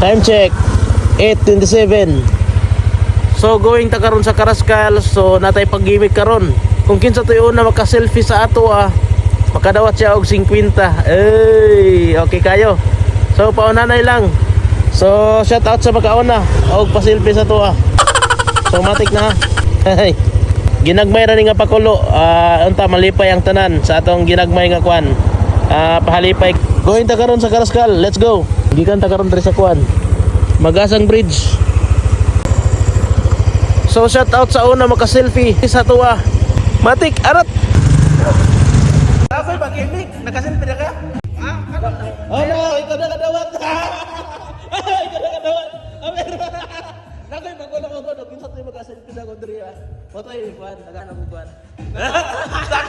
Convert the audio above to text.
Time check. 8.27. So going ta karon sa Karaskal, so natay pag-gimik karon. Kung kinsa to una maka-selfie sa ato ah, makadawat siya og 50. Ey, okay kayo. So paunanay lang. So shout out sa makauna og pa-selfie sa to ah. So matik na. Hey. Ginagmay ra ni nga pakulo. Ah, unta malipay ang tanan sa atong ginagmay nga kwan. Ah, pahalipay. Going ta karon sa Karaskal. Let's go. Gikan ta karon diri sa kwan. Magasang Bridge. So shout out sa una maka-selfie sa tuwa. Matik arat. Ako'y pag-imik, naka-selfie na ka? Ah, oh no, ikaw na kadawat. ikaw na kadawat. Amer. Nakoy wala ko ko, kinsa tayo maka-selfie na ko diri. Patay kuan, nagana ko kuan.